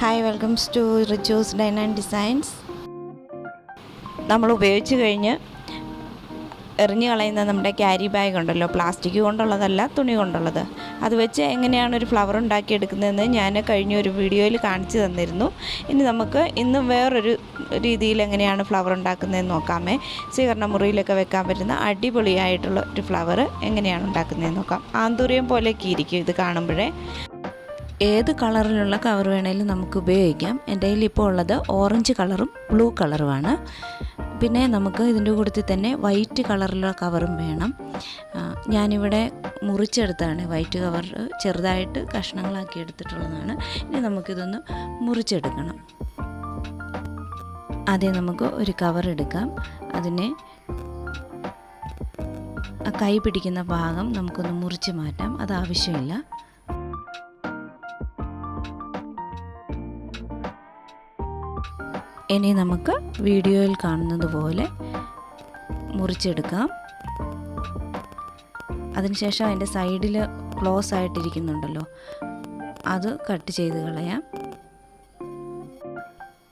Hi welcomes to Rijo's dine and designs നമ്മൾ ഉപയോഗിച്ച് കഴിഞ്ഞ് എറിഞ്ഞു കളയുന്ന നമ്മുടെ ക്യാരി ബാഗ് ഉണ്ടല്ലോ പ്ലാസ്റ്റിക് കൊണ്ടുള്ളതല്ല തുണി കൊണ്ടുള്ളത്. അത് വെച്ച് എങ്ങനെയാണ് ഒരു ഫ്ലവർ ഉണ്ടാക്കി ഉണ്ടാക്കിയെടുക്കുന്നതെന്ന് ഞാൻ കഴിഞ്ഞ ഒരു വീഡിയോയിൽ കാണിച്ചു തന്നിരുന്നു. ഇനി നമുക്ക് ഇന്ന് വേറൊരു രീതിയിൽ എങ്ങനെയാണ് ഫ്ലവർ ഉണ്ടാക്കുന്നതെന്ന് നോക്കാമേ. സ്വീകരണ മുറിയിലൊക്കെ വെക്കാൻ പറ്റുന്ന അടിപൊളിയായിട്ടുള്ള ഒരു ഫ്ലവർ എങ്ങനെയാണ് ഉണ്ടാക്കുന്നതെന്ന് നോക്കാം. ആന്തൂര്യം പോലെയൊക്കെ ഇരിക്കും ഇത് കാണുമ്പോഴേ. ഏത് കളറിലുള്ള കവർ വേണേലും നമുക്ക് ഉപയോഗിക്കാം. എന്റെ കയ്യിൽ ഇപ്പോൾ ഉള്ളത് ഓറഞ്ച് കളറും ബ്ലൂ കളറുമാണ്. പിന്നെ നമുക്ക് ഇതിന്റെ കൂട്ടത്തിൽ തന്നെ വൈറ്റ് കളറിലുള്ള കവറും വേണം. ഞാനിവിടെ മുറിച്ചെടുത്താണ്. വൈറ്റ് കവർ ചെറുതായിട്ട് കഷ്ണങ്ങളാക്കി എടുത്തിട്ടുള്ളതാണ്. ഇനി നമുക്കിതൊന്ന് മുറിച്ചെടുക്കണം. ആദ്യം നമുക്ക് ഒരു കവർ എടുക്കാം. അതിനെ കൈ പിടിക്കുന്ന ഭാഗം നമുക്കൊന്ന് മുറിച്ച് മാറ്റാം. അത് ആവശ്യമില്ല. ഇനി നമുക്ക് വീഡിയോയിൽ കാണുന്നത് പോലെ മുറിച്ചെടുക്കാം. അതിനുശേഷം അതിന്റെ സൈഡിൽ ക്ലോസ് ആയിട്ടിരിക്കുന്നുണ്ടല്ലോ. അത് കട്ട് ചെയ്ത് കളയാം.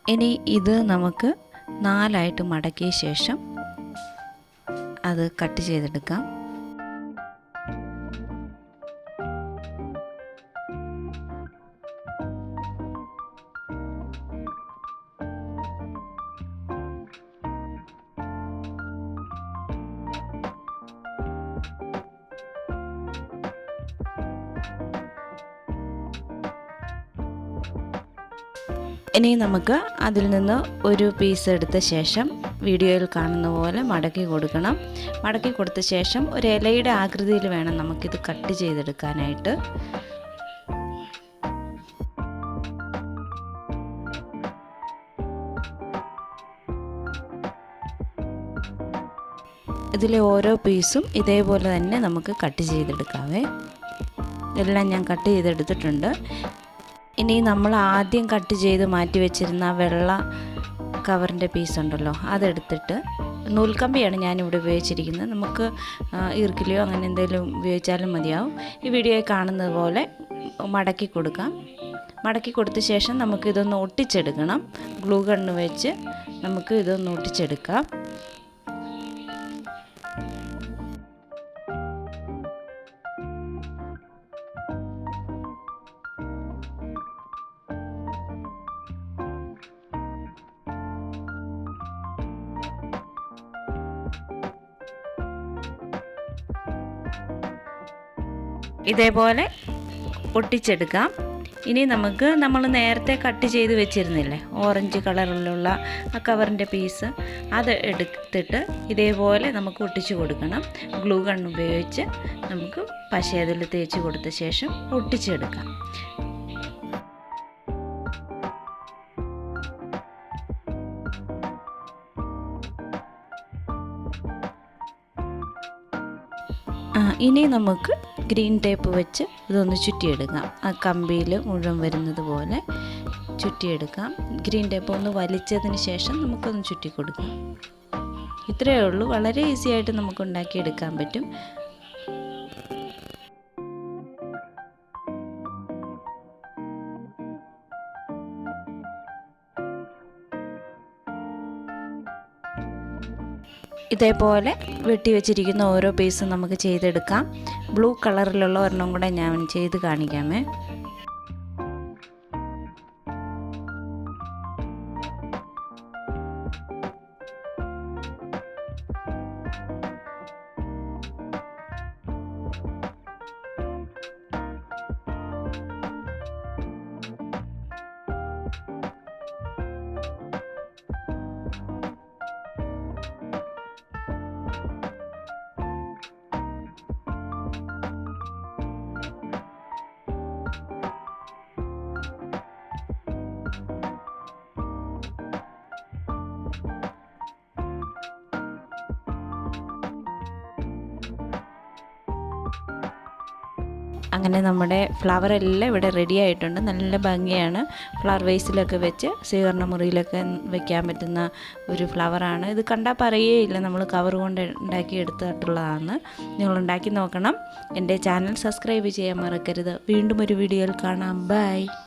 ഇനി ഇത് നമുക്ക് നാലായിട്ട് മടക്കിയ ശേഷം അത് കട്ട് ചെയ്തെടുക്കാം. ഇനി നമുക്ക് അതിൽ നിന്ന് ഒരു പീസ് എടുത്ത ശേഷം വീഡിയോയിൽ കാണുന്ന പോലെ മടക്കി കൊടുക്കണം. മടക്കി കൊടുത്ത ശേഷം ഒരു ഇലയുടെ ആകൃതിയിൽ വേണം നമുക്കിത് കട്ട് ചെയ്തെടുക്കാനായിട്ട്. ഇതിലെ ഓരോ പീസും ഇതേപോലെ തന്നെ നമുക്ക് കട്ട് ചെയ്തെടുക്കാവേ. ഇതെല്ലാം ഞാൻ കട്ട് ചെയ്തെടുത്തിട്ടുണ്ട്. ഇനി നമ്മൾ ആദ്യം കട്ട് ചെയ്ത് മാറ്റി വെച്ചിരുന്ന വെള്ള കവറിന്റെ പീസ് ഉണ്ടല്ലോ അതെടുത്തിട്ട് നൂൽക്കമ്പിയാണ് ഞാനിവിടെ ഉപയോഗിച്ചിരിക്കുന്നത്. നമുക്ക് ഈർക്കിലിയോ അങ്ങനെ എന്തെങ്കിലും ഉപയോഗിച്ചാലും മതിയാവും. ഈ വീഡിയോയിൽ കാണുന്നത് പോലെ മടക്കി കൊടുക്കാം. മടക്കി കൊടുത്ത ശേഷം നമുക്കിതൊന്ന് ഒട്ടിച്ചെടുക്കണം. ഗ്ലൂ ഗണ്ണ് വെച്ച് നമുക്ക് ഇതൊന്ന് ഒട്ടിച്ചെടുക്കാം. ഇതേപോലെ ഒട്ടിച്ചെടുക്കാം ഇനി നമുക്ക് നമ്മൾ നേരത്തെ കട്ട് ചെയ്ത് വെച്ചിരുന്നില്ലേ ഓറഞ്ച് കളറിലുള്ള ആ കവറിന്റെ പീസ് അത് എടുത്തിട്ട് ഇതേപോലെ നമുക്ക് ഒട്ടിച്ചു കൊടുക്കണം. ഗ്ലൂ ഗൺ ഉപയോഗിച്ച് നമുക്ക് പശേതിൽ തേച്ച് കൊടുത്ത ശേഷം ഒട്ടിച്ചെടുക്കാം. ഇനി നമുക്ക് ഗ്രീൻ ടേപ്പ് വെച്ച് ഇതൊന്ന് ചുറ്റിയെടുക്കാം. ആ കമ്പിയിൽ മുഴുവൻ വരുന്നത് പോലെ ചുറ്റിയെടുക്കാം. ഗ്രീൻ ടേപ്പ് ഒന്ന് വലിച്ചതിന് ശേഷം നമുക്കൊന്ന് ചുറ്റി കൊടുക്കാം ഇത്രയേ ഉള്ളൂ. വളരെ ഈസി ആയിട്ട് നമുക്ക് ഉണ്ടാക്കിയെടുക്കാൻ പറ്റും. ഇതേപോലെ വെട്ടി വെച്ചിരിക്കുന്ന ഓരോ പീസും നമുക്ക് ചെയ്തെടുക്കാം. ബ്ലൂ കളറിലുള്ള ഒരെണ്ണം കൂടെ ഞാൻ ചെയ്ത് കാണിക്കാമേ. അങ്ങനെ നമ്മുടെ ഫ്ലവർ എല്ലാം ഇവിടെ റെഡി ആയിട്ടുണ്ട്. നല്ല ഭംഗിയാണ്. ഫ്ലവർ വേസിലൊക്കെ വെച്ച് സ്വീകരണ മുറിയിലൊക്കെ വെക്കാൻ പറ്റുന്ന ഒരു ഫ്ലവറാണ് ഇത് കണ്ടാൽ പറയുകയില്ല. നമ്മൾ കവർ കൊണ്ട് ഉണ്ടാക്കി എടുത്തിട്ടുള്ളതാണ്. നിങ്ങൾ ഉണ്ടാക്കി നോക്കണം. എന്റെ ചാനൽ സബ്സ്ക്രൈബ് ചെയ്യാൻ മറക്കരുത്. വീണ്ടും ഒരു വീഡിയോയിൽ കാണാം. ബൈ